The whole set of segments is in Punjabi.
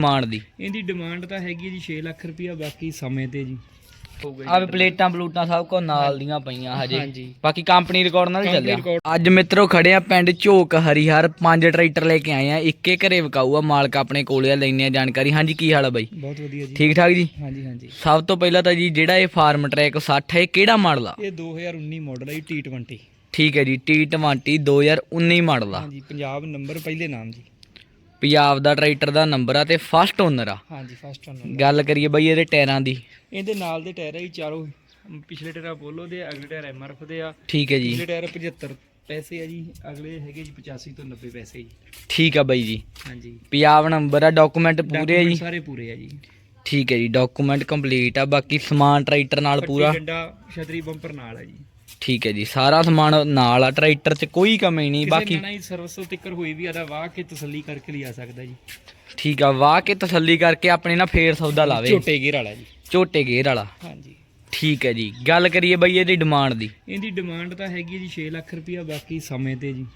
ਮਾਣ ਦੀ। ਇਹਦੀ ਡਿਮਾਂਡ ਤਾਂ ਹੈਗੀ ਹੈ ਜੀ 6 ਲੱਖ ਰੁਪਇਆ ਬਾਕੀ ਸਮੇਂ ਤੇ ਜੀ। ਹੋਊਗਾ ਆ ਵੀ ਪਲੇਟਾਂ ਪਲੂਟਾਂ ਸਭ ਕੋ ਨਾਲ ਦੀਆਂ ਪਈਆਂ ਹਜੇ। ਹਾਂਜੀ। ਬਾਕੀ ਕੰਪਨੀ ਰਿਕਾਰਡ ਨਾਲ ਹੀ Company ਚੱਲਿਆ। record- ਅੱਜ ਮਿੱਤਰੋ ਖੜੇ ਆ ਪਿੰਡ ਝੋਕ ਹਰੀਹਰ। ਪੰਜ ਟਰੈਕਟਰ ਲੈ ਕੇ ਆਏ ਆ। ਇੱਕੇ ਘਰੇ ਵਿਕਾਊ ਆ। ਮਾਲਕ ਆਪਣੇ ਕੋਲੇ ਆ ਲੈਣੇ ਆ ਜਾਣਕਾਰੀ। ਹਾਂਜੀ ਕੀ ਹਾਲ ਆ ਬਾਈ? ਬਹੁਤ ਵਧੀਆ ਜੀ। ਠੀਕ ਠਾਕ ਜੀ? ਹਾਂਜੀ ਹਾਂਜੀ। ਸਭ ਤੋਂ ਪਹਿਲਾਂ ਤਾਂ ਜੀ ਜਿਹੜਾ ਇਹ ਫਾਰਮ ਟਰੈਕ 60 ਹੈ ਇਹ ਕਿਹੜਾ ਮਾਡਲ ਆ? ਇਹ 2019 ਮਾਡਲ ਹੈ ਜੀ T20 ਠੀਕ ਹੈ ਜੀ T20 2019 ਮਾਡਲ ਆ। ਹਾਂਜੀ ਪੰਜਾਬ ਨੰਬਰ ਪਹਿਲੇ ਨਾਮ ਜੀ। ਪੰਜਾਬ ਦਾ ਟਰੈਕਟਰ ਦਾ ਨੰਬਰ ਆ ਤੇ ਫਸਟ ਓਨਰ ਆ। ਹਾਂਜੀ ਫਸਟ ਓਨਰ ਗੱਲ ਕਰੀਏ ਬਾਈ ਇਹਦੇ ਟਾਇਰਾਂ ਦੀ। ਇਹਦੇ ਨਾਲ ਦੇ ਟਾਇਰ ਹੈ ਜੀ ਚਾਰੋਂ ਪਿਛਲੇ ਟਾਇਰ ਅਪੋਲੋ ਦੇ ਅਗਲੇ ਟਾਇਰ ਐਮਆਰਐਫ ਦੇ ਆ। ਠੀਕ ਹੈ ਜੀ। ਪਿਛਲੇ ਟਾਇਰ 75 ਪੈਸੇ ਆ ਜੀ ਅਗਲੇ ਹੈਗੇ ਜੀ 85 ਤੋਂ 90 ਪੈਸੇ ਜੀ। ਠੀਕ ਆ ਬਾਈ ਜੀ। ਹਾਂਜੀ। ਪੰਜਾਬ ਨੰਬਰ ਆ ਡਾਕੂਮੈਂਟ ਪੂਰੇ ਆ ਜੀ। ਸਾਰੇ ਪੂਰੇ ਆ ਜੀ। ਠੀਕ ਹੈ ਜੀ ਡਾਕੂਮੈਂਟ ਕੰਪਲੀਟ ਆ ਬਾਕੀ ਸਮਾਨ ਟਰੈਕਟਰ ਨਾਲ ਪੂਰਾ। ਡੰਡਾ ਛਤਰੀ ਬੰਪਰ ਨਾਲ ਆ ਜੀ। ਠੀਕ ਹੈ ਜੀ ਸਾਰਾ ਸਮਾਨ ਨਾਲ ਆ ਟਰੈਕਟਰ 'ਚ ਕੋਈ ਕਮੀ ਨਹੀਂ ਬਾਕੀ ਕਿਸੇ ਨਾਲ ਸਰਵਿਸ ਤੋਂ ਤਿੱਕਰ ਹੋਈ ਵੀ ਆਦਾ ਵਾਹ ਕੇ ਤਸੱਲੀ ਕਰਕੇ ਲਿਆ ਸਕਦਾ ਜੀ। ਠੀਕ ਆ ਵਾਹ ਕੇ ਤਸੱਲੀ ਕਰਕੇ ਆਪਣੇ ਨਾਲ ਫੇਰ ਸੌਦਾ ਲਾਵੇ। ਝੋਟੇ ਗੇਰ ਵਾਲਾ ਜੀ। ਝੋਟੇ ਗੇਰ ਵਾਲਾ। ਹਾਂਜੀ। ਠੀਕ ਹੈ ਜੀ ਗੱਲ ਕਰੀਏ ਬਾਈ ਇਹਦੀ ਡਿਮਾਂਡ ਦੀ। ਇਹਦੀ ਡਿਮਾਂਡ ਤਾਂ ਹੈਗੀ ਹੈ ਜੀ 6 ਲੱਖ ਰੁਪਇਆ ਬਾਕੀ ਸਮੇਂ ਤੇ ਜੀ।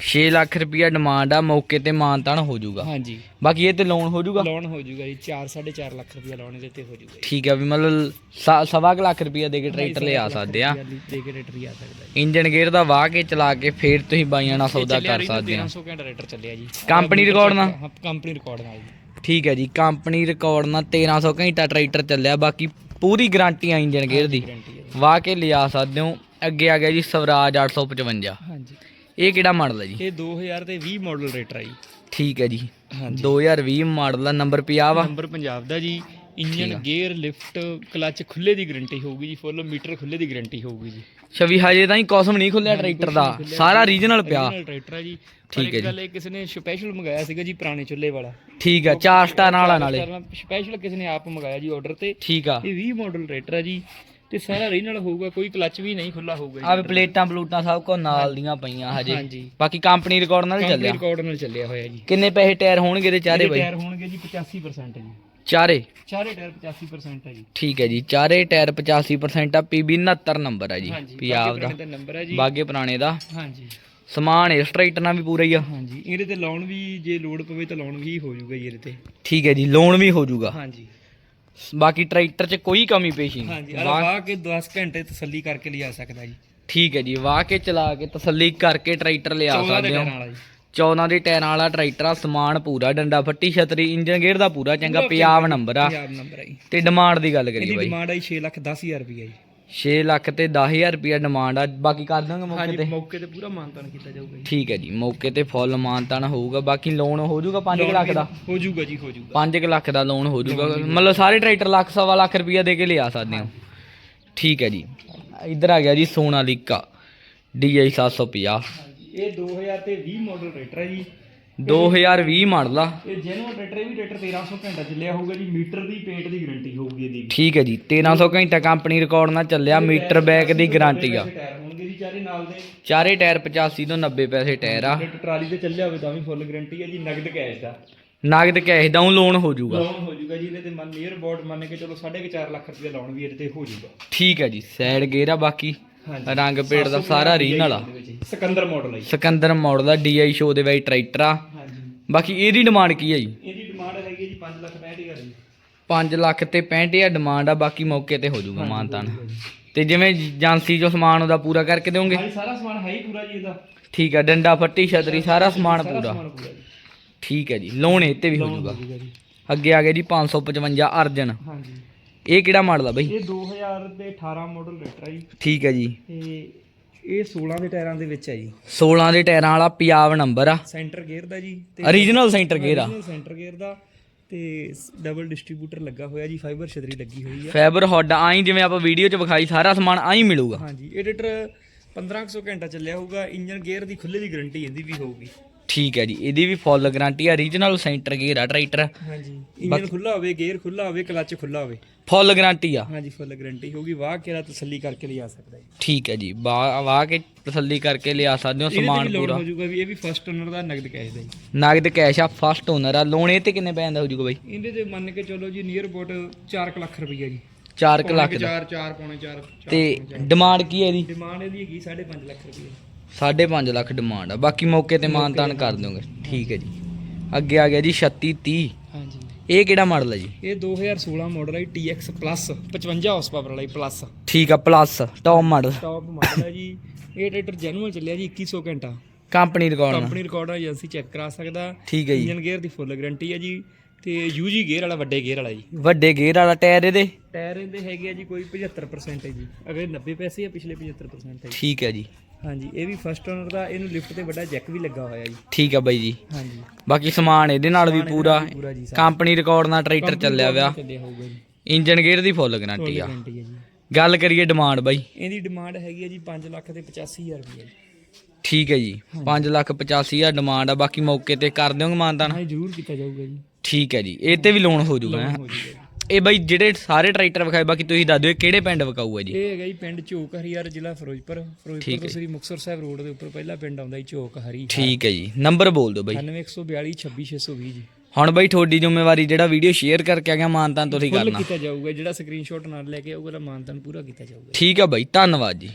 6 ਲੱਖ ਰੁਪਇਆ ਡਿਮਾਂਡ ਆ ਮੌਕੇ ਤੇ ਮਾਨਤਾਨ ਹੋ ਜਾਊਗਾ। ਹਾਂਜੀ। ਬਾਕੀ ਇਹ ਤੇ ਲੋਨ ਹੋ ਜਾਊਗਾ? ਲੋਨ ਹੋ ਜਾਊਗਾ ਜੀ 4 4.5 ਲੱਖ ਰੁਪਇਆ ਲੋਨ ਇਹਦੇ ਤੇ ਹੋ ਜਾਊਗਾ। ਠੀਕ ਆ ਵੀ ਮਤਲਬ ਸ- ਸਵਾ ਕੁ ਲੱਖ ਰੁਪਇਆ ਦੇ ਕੇ ਟਰੈਕਟਰ ਲਿਆ ਸਕਦੇ ਆ। ਰੁਪਇਆ ਦੇ ਕੇ ਰੇਟਰ ਹੀ ਆ ਸਕਦਾ ਜੀ। ਇੰਜਨ ਗੇਅਰ ਦਾ ਵਾਹ ਕੇ ਚਲਾ ਕੇ ਫੇਰ ਤੁਸੀਂ ਬਾਈਆਂ ਨਾਲ ਸੌਦਾ ਕਰ ਸਕਦੇ ਆ। 1300 ਘੰਟਾ ਰੇਟਰ ਚੱਲਿਆ ਜੀ। ਕੰਪਨੀ ਰਿਕਾਰਡ ਨਾਲ? ਹਾਂ ਕੰਪਨੀ ਰਿਕਾਰਡ ਨਾਲ ਜੀ। ਠੀਕ ਹੈ ਜੀ ਕੰਪਨੀ ਰਿਕਾਰਡ ਨਾਲ 1300 ਘੰਟਾ ਟਰੈਕਟਰ ਚੱਲਿਆ ਬਾਕੀ ਪੂਰੀ ਗਾਰੰਟੀ ਆ ਇੰਜਨ ਗੇਅਰ ਦੀ। ਗਾਰੰਟੀ ਹੈ ਜੀ। ਵਾਹ ਕੇ ਲਿਆ ਸਕਦੇ ਹੋ। ਅੱਗੇ ਆ ਗਿਆ ਜੀ ਸਵਰਾਜ 855 ਹਾਂਜੀ। ਇਹ ਕਿਹੜਾ ਮਾਡਲ ਹੈ ਜੀ? ਇਹ 2000 ਤੇ 20 ਮਾਡਲ ਰੇਟਰ ਆ ਜੀ। ਠੀਕ ਹੈ ਜੀ। ਹਾਂਜੀ। 2020 ਮਾਡਲ ਦਾ ਨੰਬਰ 50 ਵਾ। ਨੰਬਰ ਪੰਜਾਬ ਦਾ ਜੀ। ਇੰਜਨ ਗੇਅਰ ਲਿਫਟ ਕਲਚ ਖੁੱਲੇ ਦੀ ਗਾਰੰਟੀ ਹੋਊਗੀ ਜੀ ਫੁੱਲ ਮੀਟਰ ਖੁੱਲੇ ਦੀ ਗਾਰੰਟੀ ਹੋਊਗੀ ਜੀ। ਛਵੀ ਹਜੇ ਤਾਂ ਹੀ ਕੌਸਮ ਨਹੀਂ ਖੁੱਲਿਆ ਟਰੈਕਟਰ ਦਾ। ਸਾਰਾ ਰੀਜਨਲ ਪਿਆ। ਟਰੈਕਟਰ ਆ ਜੀ। ਠੀਕ ਹੈ ਇਹ ਕਿਸੇ ਨੇ ਸਪੈਸ਼ਲ ਮੰਗਾਇਆ ਸੀਗਾ ਜੀ ਪੁਰਾਣੇ ਚੁੱਲ੍ਹੇ ਵਾਲਾ। ਠੀਕ ਆ ਚਾਰ ਸਟਾਰ ਵਾਲਾ ਨਾਲੇ। ਸਪੈਸ਼ਲ ਕਿਸੇ ਨੇ ਆਪ ਮੰਗਾਇਆ ਜੀ ਆਰਡਰ ਤੇ। ਠੀਕ ਆ। ਇਹ 20 ਮਾਡਲ ਰੇਟਰ ਆ ਜੀ। ਤੇ ਸਾਰਾ ਰੀਜਨਲ ਹੋਊਗਾ ਕੋਈ ਕਲਚ ਵੀ ਨਹੀਂ ਖੁੱਲਾ ਹੋਊਗਾ ਆ ਵੀ ਪਲੇਟਾਂ ਪਲੂਟਾਂ ਸਭ ਕੋ ਨਾਲ ਦੀਆਂ ਪਈਆਂ ਹਜੇ। ਹਾਂਜੀ। ਬਾਕੀ ਕੰਪਨੀ ਰਿਕਾਰਡ ਨਾਲ ਚੱਲਿਆ। ਰਿਕਾਰਡ ਨਾਲ ਚੱਲਿਆ ਹੋਇਆ ਜੀ। ਕਿੰਨੇ ਪੈਸੇ ਟਾਇਰ ਹੋਣਗੇ ਤੇ ਚਾਰੇ ਇਹਦੇ ਬਾਈ? ਟਾਇਰ ਹੋਣਗੇ ਜੀ 85% ਜੀ। ਚਾਰੇ? ਚਾਰੇ ਟਾਇਰ 85% ਹੈ ਜੀ। ਠੀਕ ਹੈ ਜੀ ਚਾਰੇ ਟਾਇਰ 85% ਆ ਪੀਬੀ 69 ਨੰਬਰ ਹੈ ਜੀ। ਪੰਜਾਬ ਦਾ ਦਾ ਨੰਬਰ ਹੈ ਜੀ। ਬਾਗੇ ਪੁਰਾਣੇ ਦਾ। ਹਾਂਜੀ। ਸਮਾਨ ਇਸ ਟਰੈਕਟਰ ਨਾਲ ਵੀ ਪੂਰਾ ਹੀ ਆ। ਹਾਂਜੀ ਇਹਦੇ ਤੇ ਲਾਉਣ ਵੀ ਜੇ ਲੋਡ ਪਵੇ ਤਾਂ ਲਾਉਣ ਵੀ ਹੋ ਜਾਊਗਾ ਜੀ ਇਹਦੇ ਤੇ। ਠੀਕ ਹੈ ਜੀ ਲੋਨ ਵੀ ਹੋ ਜਾਊਗਾ ਹਾਂਜੀ। ਬਾਕੀ ਟਰੈਕਟਰ 'ਚ ਕੋਈ ਕਮੀ ਪੇਸ਼ੀ ਹਾਂਜੀ ਨਹੀਂ ਅਲਾ ਵਾਹ ਕੇ 10 ਘੰਟੇ ਤਸੱਲੀ ਕਰਕੇ ਲਿਆ ਸਕਦਾ ਜੀ। ਠੀਕ ਹੈ ਜੀ ਵਾਹ ਕੇ ਚਲਾ ਕੇ ਤਸੱਲੀ ਕਰਕੇ ਟਰੈਕਟਰ ਲਿਆ 14 ਦੇ ਸਕਦੇ ਹੋ। ਟਾਇਰਾਂ ਵਾਲਾ ਜੀ। 14 ਦੇ ਟਾਇਰਾਂ ਵਾਲਾ ਟਰੈਕਟਰ ਆ ਸਮਾਨ ਪੂਰਾ ਡੰਡਾ ਫੱਟੀ ਛਤਰੀ ਇੰਜਨ ਗੇਅਰ ਦਾ ਪੂਰਾ ਚੰਗਾ ਪੰਜਾਬ ਨੰਬਰ ਆ। ਪੰਜਾਬ ਨੰਬਰ ਜੀ। ਤੇ ਡਿਮਾਂਡ ਦੀ ਗੱਲ ਕਰੀਏ ਇਹਦੀ ਬਾਈ। ਡਿਮਾਂਡ ਆਈ 6 ਲੱਖ 10000 ਰੁਪਏ ਜੀ। 6 ਲੱਖ ਤੇ 10000 ਰੁਪਿਆ ਡਿਮਾਂਡ ਆ। ਬਾਕੀ ਕਰ ਦਾਂਗੇ ਮੌਕੇ ਹਾਂਜੀ ਤੇ। ਮੌਕੇ ਤੇ ਪੂਰਾ ਮਾਨਤਾਨ ਕੀਤਾ ਜਾਊਗਾ ਜੀ। ਠੀਕ ਹੈ ਜੀ ਮੌਕੇ ਤੇ ਫੁੱਲ ਮਾਨਤਾਨ ਹੋਊਗਾ। ਬਾਕੀ ਲੋਨ ਹੋ ਜਾਊਗਾ 5 ਲੱਖ ਦਾ? ਹੋ ਜਾਊਗਾ ਜੀ ਹੋ ਜਾਊਗਾ। 5 ਲੱਖ ਦਾ ਲੋਨ ਹੋ ਜਾਊਗਾ। ਮਤਲਬ ਸਾਰੇ ਟਰੈਕਟਰ ਲੱਖ ਸਵਾ ਲੱਖ ਰੁਪਿਆ ਦੇ ਕੇ ਲਿਆ ਸਕਦੇ ਹੋ। ਠੀਕ ਹੈ ਜੀ। ਇੱਧਰ ਆ ਗਿਆ ਜੀ ਸੋਨਾਲੀਕਾ DI 750 ਇਹ 2000 ਤੇ 20 ਮਾਡਲ ਰੇਟਰ ਹੈ ਜੀ। 2020 ਮਾਡਲ ਆ। ਇਹ ਜੈਨੂਅਲ ਰੇਟਰ ਇਹ ਵੀ ਰੇਟਰ 1300 ਘੰਟਾ ਚੱਲਿਆ ਹੋਊਗਾ ਜੀ ਮੀਟਰ ਦੀ ਪੇਂਟ ਦੀ ਗਾਰੰਟੀ ਹੋਊਗੀ ਇਹਦੀ। ਠੀਕ ਹੈ ਜੀ 1300 ਘੰਟਾ ਕੰਪਨੀ ਰਿਕਾਰਡ ਨਾਲ ਚੱਲਿਆ ਮੀਟਰ ਬੈਕ ਦੀ ਗਾਰੰਟੀ ਆ। ਚਾਰੇ ਨਾਲ ਦੇ। ਚਾਰੇ ਟਾਇਰ 85 ਤੋਂ 90 ਪੈਸੇ ਟਾਇਰ ਆ। ਟਰਾਲੀ ਤੇ ਚੱਲਿਆ ਹੋਵੇ ਤਾਂ ਵੀ ਫੁੱਲ ਗਾਰੰਟੀ ਹੈ ਜੀ ਨਗਦ ਕੈਸ਼ ਦਾ। ਨਗਦ ਕੈਸ਼ ਦਾ ਲੋਨ ਹੋ ਜਾਊਗਾ। ਲੋਨ ਹੋ ਜਾਊਗਾ ਜੀ ਇਹਦੇ ਤੇ ਮੰਨ ਨੀਅਰ ਬੋਰਡ ਮੰਨ ਕੇ ਚਲੋ 4.5 ਲੱਖ ਰੁਪਏ ਲਾਉਣ ਵੀ ਇਹਦੇ ਤੇ ਹੋ ਜਾਊਗਾ। ਠੀਕ ਹੈ ਜੀ ਸਾਈਡ ਗੇਅਰ ਆ ਬਾਕੀ। ਰੰਗ ਪੇੜ ਦਾ ਸਾਰਾ ਰੀਨਲ ਆ। ਸਿਕੰਦਰ ਮਾਡਲ ਹੈ ਸਿਕੰਦਰ ਮਾਡਲ ਦਾ DI ਸ਼ੋ ਦੇ ਵਿੱਚ ਟਰੈਕਟਰ ਆ। ਬਾਕੀ ਇਹਦੀ ਡਿਮਾਂਡ ਕੀ ਹੈ ਜੀ? ਇਹਦੀ ਡਿਮਾਂਡ ਹੈਗੀ ਹੈ ਜੀ 5 ਲੱਖ 65000 ਜੀ। 5 ਲੱਖ ਤੇ 65000 ਡਿਮਾਂਡ ਆ ਬਾਕੀ ਮੌਕੇ ਤੇ ਹੋ ਜਾਊਗਾ ਮਾਨਤਾਨ ਤੇ। ਜਿਵੇਂ ਏਜੰਸੀ ਜੋ ਸਮਾਨ ਉਹਦਾ ਪੂਰਾ ਕਰਕੇ ਹਾਂਜੀ ਸਾਰਾ ਸਮਾਨ ਹੈ ਹੀ ਪੂਰਾ ਜੀ ਇਹਦਾ। ਠੀਕ ਆ ਡੰਡਾ ਫੱਟੀ ਛਤਰੀ ਸਾਰਾ ਸਮਾਨ ਪੂਰਾ। ਠੀਕ ਹੈ ਜੀ ਲੋਨ ਇਹ ਤੇ ਵੀ ਹੋ ਜਾਊਗਾ। ਅੱਗੇ ਆ ਗਿਆ ਜੀ 555 ਅਰਜਨ। ਹਾਂਜੀ। ਇਹ ਕਿਹੜਾ ਮਾਡਲ ਆ ਬਈ? ਇਹ 2000 ਦੇ 18 ਮਾਡਲ ਰੇਟਰ ਹੈ ਜੀ। ਠੀਕ ਹੈ ਜੀ। ਤੇ ਇਹ 16 ਦੇ ਟਾਇਰਾਂ ਦੇ ਵਿੱਚ ਹੈ ਜੀ। 16 ਦੇ ਟਾਇਰਾਂ ਵਾਲਾ ਪੰਜਾਬ ਨੰਬਰ ਆ। ਸੈਂਟਰ ਗੇਅਰ ਦਾ ਜੀ ਤੇ origignal ਸੈਂਟਰ ਗੇਅਰ ਆ। ਸੈਂਟਰ ਗੇਅਰ ਦਾ ਤੇ ਡਬਲ ਡਿਸਟ੍ਰੀਬਿਊਟਰ ਲੱਗਾ ਹੋਇਆ ਜੀ ਫਾਈਬਰ ਛਤਰੀ ਲੱਗੀ ਹੋਈ ਆ। ਫਾਈਬਰ ਹੌਡ ਆਈ ਜਿਵੇਂ ਆਪਾਂ ਵੀਡੀਓ 'ਚ ਵਿਖਾਈ ਸਾਰਾ ਸਮਾਨ ਆਈ ਮਿਲੂਗਾ। ਹਾਂਜੀ ਟਰੈਕਟਰ 1500 ਘੰਟਾ ਚੱਲਿਆ ਹੋਊਗਾ ਇੰਜਨ ਗੇਅਰ ਦੀ ਖੁੱਲੇ ਦੀ ਗਾਰੰਟੀ ਇਹਦੀ ਵੀ ਹੋਊਗੀ। ਠੀਕ ਹੈ ਜੀ ਇਹਦੀ ਵੀ ਫੁੱਲ ਗਾਰੰਟੀ ਆ origignal ਸੈਂਟਰ ਗੇਅਰ ਆ ਟਰੈਕਟਰ ਹਾਂਜੀ ਇੰਜਨ ਖੁੱਲਾ ਹੋਵੇ ਗੇਅਰ ਖੁੱਲਾ ਹੋਵੇ ਕਲੱਚ ਖੁੱਲਾ ਹੋਵੇ। ਫੁੱਲ ਗਾਰੰਟੀ ਆ। ਹਾਂਜੀ ਫੁੱਲ ਗਾਰੰਟੀ ਹੋਊਗੀ ਵਾਹ ਕੇ ਰਾ ਤਸੱਲੀ ਕਰਕੇ ਲਿਆ ਸਕਦਾ ਜੀ। ਠੀਕ ਹੈ ਜੀ ਵਾਹ ਕੇ ਤਸੱਲੀ ਕਰਕੇ ਲਿਆ ਸਕਦੇ ਹੋ ਸਮਾਨ ਪੂਰਾ। ਹੋ ਜਾਊਗਾ ਵੀ ਇਹ ਵੀ ਫਸਟ ਓਨਰ ਦਾ ਨਗਦ ਕੈਸ਼ ਦਾ ਜੀ। ਨਗਦ ਕੈਸ਼ ਆ ਫਸਟ ਓਨਰ ਆ ਲੋਨ ਇਹ ਤੇ ਕਿੰਨੇ ਦਾ ਹੋ ਜਾਊਗਾ ਬਾਈ? ਇਹਦੇ ਤੇ ਮੰਨ ਕੇ ਚਲੋ ਜੀ ਨੀਅਰ ਅਬਾਊਟ 4 ਲੱਖ ਰੁਪਈਆ ਜੀ। 4 ਲੱਖ ਦਾ। 4 4 ਪੌਣੇ 4 ਤੇ ਡਿਮਾਂਡ ਕੀ ਹੈ ਇਹਦੀ? ਡਿਮਾਂਡ ਇਹਦੀ ਹੈਗੀ 5.5 ਲੱਖ ਰੁਪਈਆ। 5.5 ਲੱਖ ਡਿਮਾਂਡ ਆ। ਬਾਕੀ ਮੌਕੇ ਤੇ ਮਾਨਤਾਨ ਕਰ ਦੋਗੇ ਠੀਕ ਹੈ ਜੀ। ਅੱਗੇ ਆ ਗਿਆ ਜੀ 36 30 ਹਾਂਜੀ। ਇਹ ਕਿਹੜਾ ਮਾਡਲ ਹੈ ਜੀ? ਇਹ 2016 ਮਾਡਲ ਹੈ TX Plus 55 ਹਾਰਸ ਪਾਵਰ ਵਾਲਾ ਪਲੱਸ ਠੀਕ ਆ plus top model top model ਹੈ ਜੀ। ਇਹ ਟਰੈਕਟਰ ਜੈਨੂਅਲ ਚੱਲਿਆ ਜੀ 2100 ਘੰਟਾ। Company record company record agency check ਕਰਾ ਸਕਦਾ। ਠੀਕ ਹੈ ਜੀ। ਇੰਜਨ ਗੇਅਰ ਦੀ ਫੁੱਲ ਗਾਰੰਟੀ ਹੈ ਜੀ। ਤੇ ਯੂਜੀ ਗੇਅਰ ਵਾਲਾ ਵੱਡੇ ਗੇਅਰ ਵਾਲਾ ਜੀ। ਵੱਡੇ ਗੇਅਰ ਵਾਲਾ ਟਾਇਰ ਇਹਦੇ? ਟਾਇਰ ਇਹਦੇ ਹੈਗੇ ਆ ਜੀ ਕੋਈ 75% ਹੈ ਜੀ। ਅਗਲੇ 90 ਪੈਸੇ ਆ ਪਿਛਲੇ 75% ਹੈ ਠੀਕ ਹੈ ਜੀ। ਹਾਂਜੀ ਇਹ ਵੀ ਫਸਟ ਓਨਰ ਦਾ ਇਹਨੂੰ ਲਿਫਟ ਤੇ ਵੱਡਾ ਜੈਕ ਵੀ ਲੱਗਾ ਹੋਇਆ ਜੀ। ਠੀਕ ਆ ਬਾਈ ਜੀ। ਹਾਂਜੀ। ਬਾਕੀ ਸਮਾਨ ਇਹਦੇ ਨਾਲ ਵੀ ਪੂਰਾ। ਕੰਪਨੀ ਰਿਕਾਰਡ ਨਾਲ ਟਰੈਕਟਰ ਚੱਲਿਆ ਵਿਆ ਇੰਜਨ ਗੇਅਰ ਦੀ ਫੁੱਲ ਗਾਰੰਟੀ ਆ। ਗੱਲ ਕਰੀਏ ਡਿਮਾਂਡ ਬਾਈ। ਇਹਦੀ ਡਿਮਾਂਡ ਹੈਗੀ ਹੈ ਜੀ 5 ਲੱਖ ਤੇ 85000 ਰੁਪਏ ਠੀਕ ਹੈ ਜੀ। 5 ਲੱਖ 85 ਹਜ਼ਾਰ ਡਿਮਾਂਡ ਆ। ਬਾਕੀ ਮੌਕੇ ਤੇ ਕਰ ਦਿਓਗੇ ਮਾਨਦਾਨ ਹਾਂ ਜ਼ਰੂਰ ਕੀਤਾ ਜਾਊਗਾ ਜੀ। ਠੀਕ ਹੈ ਜੀ। ਇਹ ਤੇ ਵੀ ਲੋਨ ਹੋ ਜਾਊਗਾ। ਇਹ ਬਾਈ ਜਿਹੜੇ ਸਾਰੇ ਟਰੈਕਟਰ ਵਿਖਾਏ ਬਾਕੀ ਤੁਸੀਂ ਦੱਸ ਦਿਓ ਇਹ ਕਿਹੜੇ ਪਿੰਡ ਵਿਕਾਊ ਹੈ ਜੀ? ਇਹ ਹੈਗਾ ਜੀ ਪਿੰਡ ਝੋਕ ਹਰੀਆਰ ਜ਼ਿਲ੍ਹਾ ਫਿਰੋਜ਼ਪੁਰ। ਠੀਕ ਫਿਰੋਜ਼ਪੁਰ ਹੈ। ਤੋਂ ਸ੍ਰੀ ਮੁਕਤਸਰ ਸਾਹਿਬ ਰੋਡ ਦੇ ਉੱਪਰ ਪਹਿਲਾ ਪਿੰਡ ਆਉਂਦਾ ਜੀ ਝੋਕ ਹਰੀ। ਠੀਕ ਹੈ ਜੀ। ਨੰਬਰ ਬੋਲ ਦਿਓ ਬਾਈ। 9142 26620 ਜੀ। ਹੁਣ ਬਾਈ ਤੁਹਾਡੀ ਜ਼ਿੰਮੇਵਾਰੀ ਜਿਹੜਾ ਵੀਡੀਓ ਸ਼ੇਅਰ ਕਰਕੇ ਆ ਗਿਆ ਮਾਨਤਾਨ ਤੁਸੀਂ ਫੁੱਲ ਕਰਨਾ। ਕੀਤਾ ਜਾਊਗਾ ਜਿਹੜਾ ਸਕਰੀਨਸ਼ਾਟ ਨਾਲ ਲੈ ਕੇ ਆਊਗਾ ਉਹਦਾ ਮਾਨਤਨ ਪੂਰਾ ਕੀਤਾ ਜਾਊਗਾ ਠੀਕ ਆ ਬਾਈ ਧੰਨਵਾਦ ਜੀ।